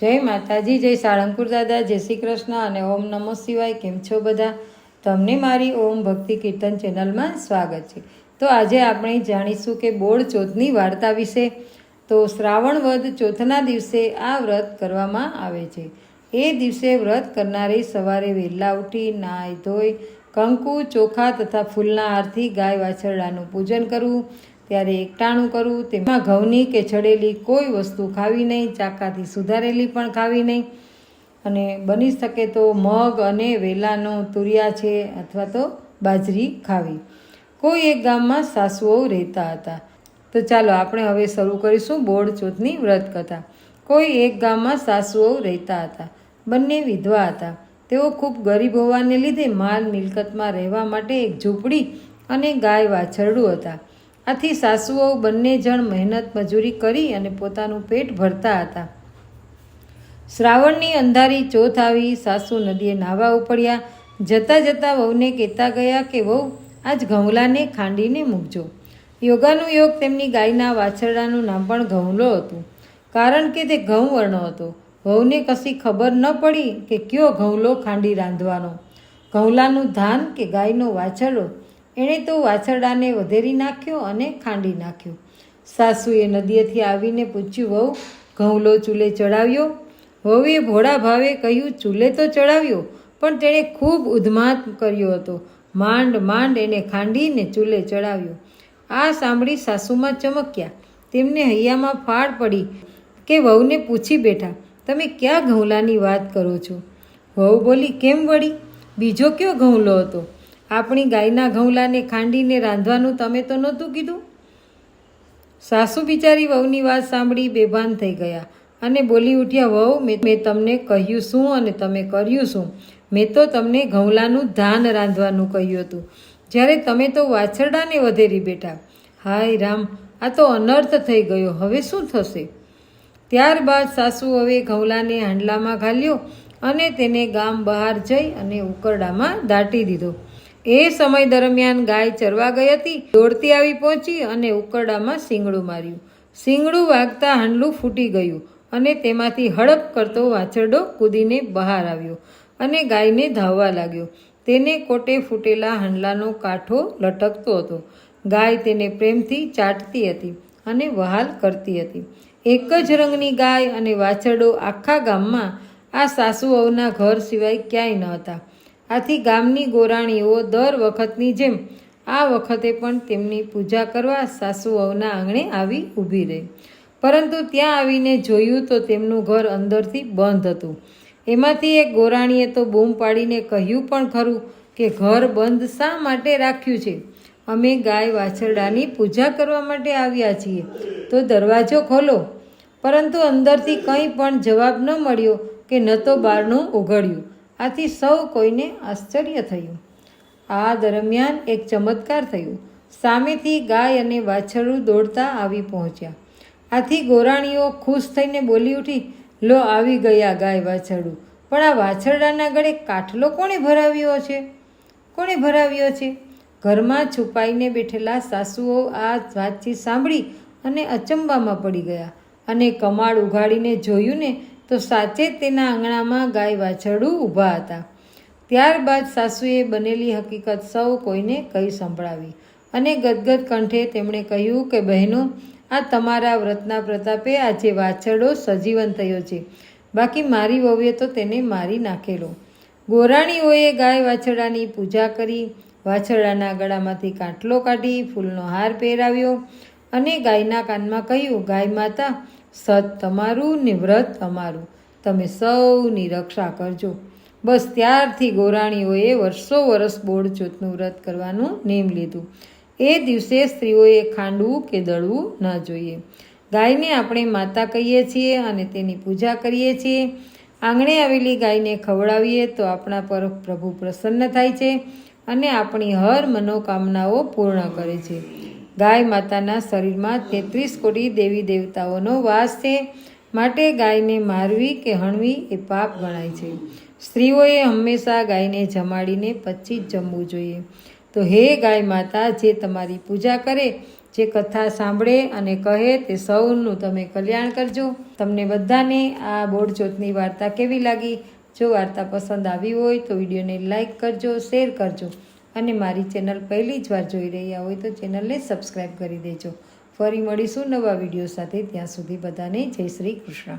જય માતાજી, જય સાળંગપુર દાદા, જય શ્રી કૃષ્ણ અને ઓમ નમો શિવાય. કેમ છો બધા? તમને મારી ઓમ ભક્તિ કીર્તન ચેનલમાં સ્વાગત છે. તો આજે આપણે જાણીશું કે બોળ ચોથની વાર્તા વિશે. તો શ્રાવણ વદ ચોથના દિવસે આ વ્રત કરવામાં આવે છે. એ દિવસે વ્રત કરનારે સવારે વહેલા ઉઠી નાહી ધોઈ કંકુ, ચોખા તથા ફૂલના હારથી ગાય વાછરડાનું પૂજન કરવું. ત્યારે એકટાણું કરવું તેમાં ઘઉંની કે છડેલી કોઈ વસ્તુ ખાવી નહીં, ચાકાથી સુધારેલી પણ ખાવી નહીં. અને બની શકે તો મગ અને વેલાનો તુરિયા છે અથવા તો બાજરી ખાવી. કોઈ એક ગામમાં સાસુઓ રહેતા હતા. તો ચાલો આપણે હવે શરૂ કરીશું બોળ ચોથની વ્રત કથા. કોઈ એક ગામમાં સાસુઓ રહેતા હતા. બંને વિધવા હતા. તેઓ ખૂબ ગરીબ હોવાને લીધે માલ મિલકતમાં રહેવા માટે એક ઝૂંપડી અને ગાય વાછરડું હતા. આથી સાસુઓ બંને જણ મહેનત મજૂરી કરી અને પોતાનું પેટ ભરતા હતા. શ્રાવણની અંધારી ચોથ આવી સાસુ નદીએ નાહવા ઉપડ્યા. જતાં જતાં વહુને કહેતા ગયા કે, વહુ, આજ ઘઉંલાને ખાંડીને મૂકજો. યોગાનું યોગ તેમની ગાયના વાછરડાનું નામ પણ ઘઉંલો હતું. કારણ કે તે ઘઉં વર્ણ હતો. વહુને કશી ખબર ન પડી કે કયો ઘઉંલો ખાંડી રાંધવાનો. ઘઉંલાનું ધાન કે ગાયનો વાછરડો એણે તો વાછરડાને વધેરી નાખ્યો અને ખાંડી નાખ્યો. સાસુએ નદીએથી આવીને પૂછ્યું, વહુ, ઘઉંલો ચૂલે ચડાવ્યો? વહુએ ભોળા ભાવે કહ્યું, ચૂલે તો ચડાવ્યો, પણ તેણે ખૂબ ઉદ્માત કર્યો હતો. માંડ માંડ એને ખાંડીને ચૂલે ચડાવ્યો. આ સાંભળી સાસુમાં ચમક્યા. તેમને હૈયામાં ફાળ પડી કે વહુને પૂછી બેઠા, તમે ક્યાં ઘઉંલાની વાત કરો છો? વહુ બોલી, કેમ વળી? બીજો કયો ઘઉંલો હતો? આપણી ગાયના ઘઉંલાને ખાંડીને રાંધવાનું તમે તો નહોતું કીધું? સાસુ બિચારી વહુની વાત સાંભળી બેભાન થઈ ગયા અને બોલી ઉઠ્યા, વહુ, મેં તમને કહ્યું શું અને તમે કર્યું શું? મેં તો તમને ઘઉંલાનું ધાન રાંધવાનું કહ્યું હતું. જ્યારે તમે તો વાછરડાને વધેરી બેઠા. હાય રામ, આ તો અનર્થ થઈ ગયો. હવે શું થશે? ત્યારબાદ સાસુ હવે ઘઉલાને હાંડલામાં ઘાલ્યો અને તેને ગામ બહાર જઈ અને ઉકરડામાં દાટી દીધો. એ સમય દરમિયાન ગાય ચરવા ગઈ હતી, દોડતી આવી પહોંચી અને ઉકરડામાં શિંગડું માર્યું. શિંગડું વાગતા હાંડલું ફૂટી ગયું અને તેમાંથી હડપ કરતો વાછરડો કૂદીને બહાર આવ્યો અને ગાયને ધાવવા લાગ્યો. તેને કોટે ફૂટેલા હાંડલાનો કાંઠો લટકતો હતો. ગાય તેને પ્રેમથી ચાટતી હતી અને વહાલ કરતી હતી. એક જ રંગની ગાય અને વાછરડો આખા ગામમાં આ સાસુ વહુના ઘર સિવાય ક્યાંય ન હતા. આથી ગામની ગોરાણીઓ દર વખતની જેમ આ વખતે પણ તેમની પૂજા કરવા સાસુ વહુના આંગણે આવી ઊભી રહી. પરંતુ ત્યાં આવીને જોયું તો તેમનું ઘર અંદરથી બંધ હતું. એમાંથી એક ગોરાણીએ તો બૂમ પાડીને કહ્યું પણ ખરું કે ઘર બંધ શા માટે રાખ્યું છે? અમે ગાય વાછરડાની પૂજા કરવા માટે આવ્યા છીએ. તો દરવાજો ખોલો. પરંતુ અંદરથી કંઈ પણ જવાબ ન મળ્યો કે ન તો બારણું ઉઘડ્યું આથી સૌ કોઈને આશ્ચર્ય થયું. આ દરમિયાન એક ચમત્કાર થયું. સામેથી ગાય અને વાછરડું દોડતા આવી પહોંચ્યા. આથી ગોરાણીઓ ખુશ થઈને બોલી ઉઠી, લો, આવી ગયા ગાય વાછરડું. પણ આ વાછરડાના ગળે કાઠલો કોણે ભરાવ્યો છે? કોણે ભરાવ્યો છે? ઘરમાં છુપાઈને બેઠેલા સાસુઓ આ વાતચીત સાંભળી અને અચંબામાં પડી ગયા અને કમાડ ઉઘાડીને જોયું ને તો સાચે જ તેના આંગણામાં ગાય વાછરડું ઊભા હતા. ત્યારબાદ સાસુએ બનેલી હકીકત સૌ કોઈને કહી સંભળાવી અને ગદગદ કંઠે તેમણે કહ્યું કે, બહેનો, આ તમારા વ્રતના પ્રતાપે આજે વાછરડો સજીવન થયો છે. બાકી મારી વહુએ તો તેને મારી નાખેલો. ગોરાણીઓએ ગાય વાછરડાની પૂજા કરી, વાછરડાના ગળામાંથી કાંટલો કાઢી, ફૂલનો હાર પહેરાવ્યો અને ગાયના કાનમાં કહ્યું, ગાય માતા સત તમારું ને વ્રત અમારું. તમે સૌની રક્ષા કરજો. બસ ત્યારથી ગોરાણીઓએ વર્ષો વર્ષ બોળચોતનું વ્રત કરવાનું નેમ લીધું. એ દિવસે સ્ત્રીઓએ ખાંડવું કે દળવું ન જોઈએ. ગાયને આપણે માતા કહીએ છીએ અને તેની પૂજા કરીએ છીએ. આંગણે આવેલી ગાયને ખવડાવીએ તો આપણા પર પ્રભુ પ્રસન્ન થાય છે અને આપણી હર મનોકામનાઓ પૂર્ણ કરે છે. ગાય માતાના શરીરમાં તેત્રીસ કોટી દેવી દેવતાઓનો વાસ છે. માટે ગાયને મારવી કે હણવી એ પાપ ગણાય છે. સ્ત્રીઓએ હંમેશા ગાયને જમાડીને પછી જ જમવું જોઈએ. તો હે ગાય માતા, જે તમારી પૂજા કરે, જે કથા સાંભળે અને કહે તે સૌનું તમે કલ્યાણ કરજો. તમને બધાને આ બોડજોતની વાર્તા કેવી લાગી? જો વાર્તા પસંદ આવી હોય તો વિડીયોને લાઇક કરજો, શેર કરજો. અને મારી ચેનલ પહેલી જ વાર જોઈ રહ્યા હોય તો ચેનલને સબસ્ક્રાઈબ કરી દેજો. ફરી મળીશું નવા વીડિયો સાથે. ત્યાં સુધી બધાને જય શ્રી કૃષ્ણ.